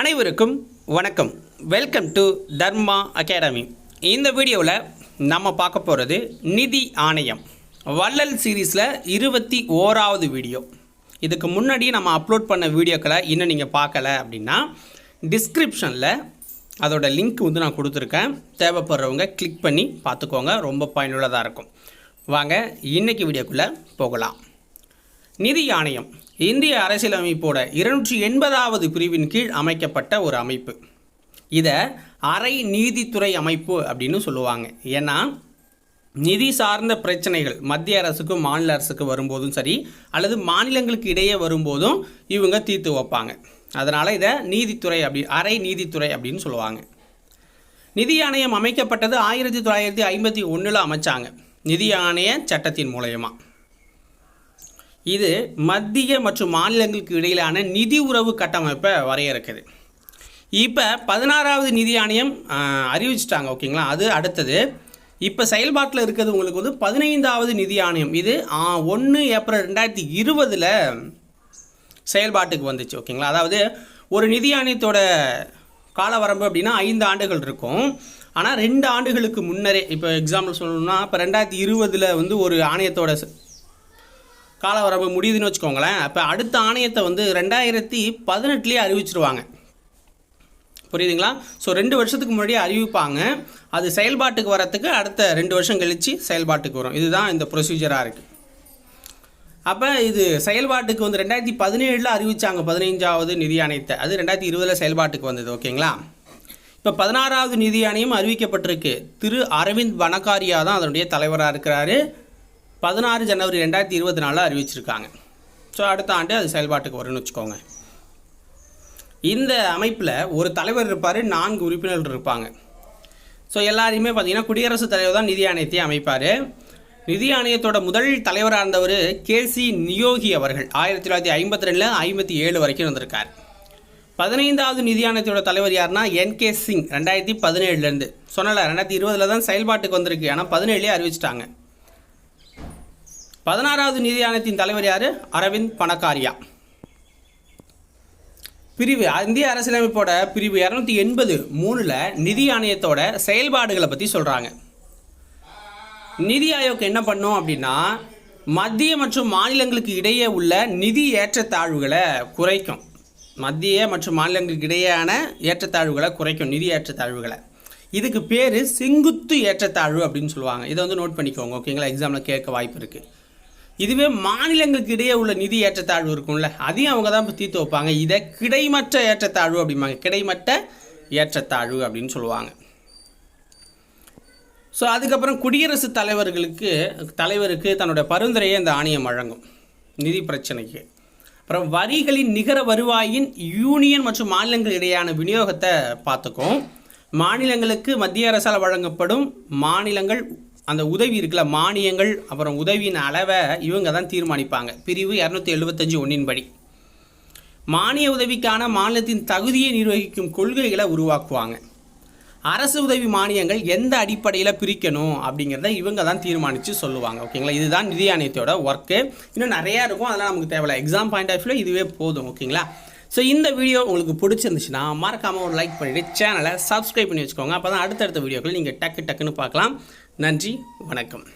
அனைவருக்கும் வணக்கம். Welcome to Dharma academy இந்த வீடியோவில் நம்ம பார்க்க போகிறது நிதி ஆணையம். வள்ளல் சீரீஸில் இருபத்தி ஓராவது வீடியோ. இதுக்கு முன்னாடி நம்ம அப்லோட் பண்ண வீடியோக்களை இன்னும் நீங்கள் பார்க்கல அப்படின்னா டிஸ்கிரிப்ஷனில் அதோடய லிங்க் வந்து நான் கொடுத்துருக்கேன். தேவைப்படுறவங்க கிளிக் பண்ணி பார்த்துக்கோங்க ரொம்ப பயனுள்ளதாக இருக்கும். வாங்க இன்றைக்கி வீடியோக்குள்ளே போகலாம். நிதி ஆணையம். இந்திய அரசியலமைப்போட இருநூற்றி எண்பதாவது பிரிவின் கீழ் அமைக்கப்பட்ட ஒரு அமைப்பு. இதை அரை நீதித்துறை அமைப்பு அப்படின்னு சொல்லுவாங்க. ஏன்னா நிதி சார்ந்த பிரச்சனைகள் மத்திய அரசுக்கும் மாநில அரசுக்கு வரும்போதும் சரி அல்லது மாநிலங்களுக்கு இடையே வரும்போதும் இவங்க தீர்த்து வைப்பாங்க. அதனால் இதை நீதித்துறை அப்படி அரை நீதித்துறை அப்படின்னு சொல்லுவாங்க. நிதி ஆணையம் அமைக்கப்பட்டது ஆயிரத்தி தொள்ளாயிரத்தி ஐம்பத்தி ஒன்றில் அமைச்சாங்க. நிதி ஆணைய சட்டத்தின் மூலயமா. இது மத்திய மற்றும் மாநிலங்களுக்கு இடையிலான நிதி உறவு கட்டமைப்பை வரையறுக்குது. இப்போ பதினாறாவது நிதி ஆணையம் அறிவிச்சிட்டாங்க ஓகேங்களா? அது அடுத்தது. இப்போ செயல்பாட்டில் இருக்கிறது உங்களுக்கு வந்து பதினைந்தாவது நிதி ஆணையம். இது ஒன்று ஏப்ரல் ரெண்டாயிரத்தி இருபதில் செயல்பாட்டுக்கு வந்துச்சு ஓகேங்களா? அதாவது ஒரு நிதி ஆணையத்தோட காலவரம்பு அப்படின்னா ஐந்து ஆண்டுகள் இருக்கும். ஆனால் ரெண்டு ஆண்டுகளுக்கு முன்னரே இப்போ எக்ஸாம்பிள் சொல்லணும்னா இப்போ ரெண்டாயிரத்தி இருபதில் வந்து ஒரு ஆணையத்தோட ச- காலவரம்பு முடியுதுன்னு வச்சுக்கோங்களேன். அப்போ அடுத்த ஆணையத்தை வந்து ரெண்டாயிரத்தி பதினெட்டுலேயே அறிவிச்சிருவாங்க. புரியுதுங்களா? ஸோ ரெண்டு வருஷத்துக்கு முன்னாடியே அறிவிப்பாங்க. அது செயல்பாட்டுக்கு வரத்துக்கு அடுத்த ரெண்டு வருஷம் கழித்து செயல்பாட்டுக்கு வரும். இதுதான் இந்த ப்ரொசீஜராக இருக்குது அப்போ இது செயல்பாட்டுக்கு வந்து ரெண்டாயிரத்தி பதினேழில் அறிவித்தாங்க பதினைஞ்சாவது நிதி ஆணையத்தை. அது ரெண்டாயிரத்தி இருபதில் செயல்பாட்டுக்கு வந்தது ஓகேங்களா? இப்போ பதினாறாவது நிதி ஆணையம் அறிவிக்கப்பட்டிருக்கு. திரு அரவிந்த் வனகாரியா தான் அதனுடைய தலைவராக இருக்கிறாரு. பதினாறு ஜனவரி ரெண்டாயிரத்தி இருபத்தி நாலில் அறிவிச்சிருக்காங்க. ஸோ அடுத்த ஆண்டு அது செயல்பாட்டுக்கு வரும்னு வச்சுக்கோங்க. இந்த அமைப்பில் ஒரு தலைவர் இருப்பார் நான்கு உறுப்பினர்கள் இருப்பாங்க. ஸோ எல்லாரையுமே பார்த்தீங்கன்னா குடியரசுத் தலைவர் தான் நிதி ஆணையத்தை அமைப்பார். நிதி ஆணையத்தோட முதல் தலைவராக இருந்தவர் கேசி நியோகி அவர்கள். ஆயிரத்தி தொள்ளாயிரத்தி ஐம்பத்தி ரெண்டில் ஐம்பத்தி ஏழு வரைக்கும் வந்திருக்கார் பதினைந்தாவது நிதி ஆணையத்தோட தலைவர் யாருன்னா என்கே சிங் ரெண்டாயிரத்தி பதினேழுலேருந்து சொன்னல ரெண்டாயிரத்தி இருபதில் தான் செயல்பாட்டுக்கு வந்திருக்கு. ஆனால் பதினேழுலேயே அறிவிச்சிட்டாங்க. பதினாறாவது நிதி ஆணையத்தின் தலைவர் யார்? அரவிந்த் பணக்காரியா. பிரிவு இந்திய அரசியலமைப்போட பிரிவு இரநூத்தி எண்பது மூணில் நிதி ஆணையத்தோட செயல்பாடுகளை பற்றி சொல்கிறாங்க நிதி ஆயோக் என்ன பண்ணும் அப்படின்னா மத்திய மற்றும் மாநிலங்களுக்கு இடையே உள்ள நிதி ஏற்றத்தாழ்வுகளை குறைக்கும். மத்திய மற்றும் மாநிலங்களுக்கு இடையேயான ஏற்றத்தாழ்வுகளை குறைக்கும் நிதி ஏற்றத்தாழ்வுகளை. இதுக்கு பேர் செங்குத்து ஏற்றத்தாழ்வு அப்படின்னு சொல்லுவாங்க. இதை வந்து நோட் பண்ணிக்கோங்க ஓகேங்களா எக்ஸாமில் கேட்க வாய்ப்பு இருக்குது இதுவே மாநிலங்களுக்கு இடையே உள்ள நிதி ஏற்றத்தாழ்வு இருக்கும்ல அதையும் அவங்க தான் தீர்த்து வைப்பாங்க. இதை கிடைமற்ற ஏற்றத்தாழ்வு அப்படிம்பாங்க. கிடைமட்ட ஏற்றத்தாழ்வு அப்படின்னு சொல்லுவாங்க. ஸோ அதுக்கப்புறம் குடியரசுத் தலைவர்களுக்கு தலைவருக்கு தன்னுடைய பரிந்துரையை இந்த ஆணையம் வழங்கும். நிதி பிரச்சனைக்கு. அப்புறம் வரிகளின் நிகர வருவாயின் யூனியன் மற்றும் மாநிலங்கள் இடையான விநியோகத்தை பார்த்துக்கும். மாநிலங்களுக்கு மத்திய அரசால் வழங்கப்படும் மாநிலங்கள் அந்த உதவி இருக்குல்ல மானியங்கள் அப்புறம் உதவியின் அளவை இவங்க தான் தீர்மானிப்பாங்க. பிரிவு இரநூத்தி எழுபத்தஞ்சு ஒன்றின்படி மானிய உதவிக்கான மாநிலத்தின் தகுதியை நிர்வகிக்கும் கொள்கைகளை உருவாக்குவாங்க. அரசு உதவி மானியங்கள் எந்த அடிப்படையில் பிரிக்கணும் அப்படிங்கிறத இவங்க தான் தீர்மானித்து சொல்லுவாங்க. ஓகேங்களா இதுதான் நிதி ஆணையத்தோட ஒர்க்கு இன்னும் நிறையா இருக்கும். அதெல்லாம் நமக்கு தேவையில்ல. எக்ஸாம் பாயிண்ட் ஆஃப் வியூவில் இதுவே போதும். ஓகேங்களா ஸோ இந்த வீடியோ உங்களுக்கு பிடிச்சிருந்துச்சுன்னா மறக்காமல் ஒரு லைக் பண்ணிவிட்டு சேனலை சப்ஸ்கிரைப் பண்ணி வச்சுக்கோங்க. அப்போ தான் அடுத்தடுத்த வீடியோக்கள் நீங்கள் டக்கு டக்குன்னு பார்க்கலாம். நன்றி வணக்கம்.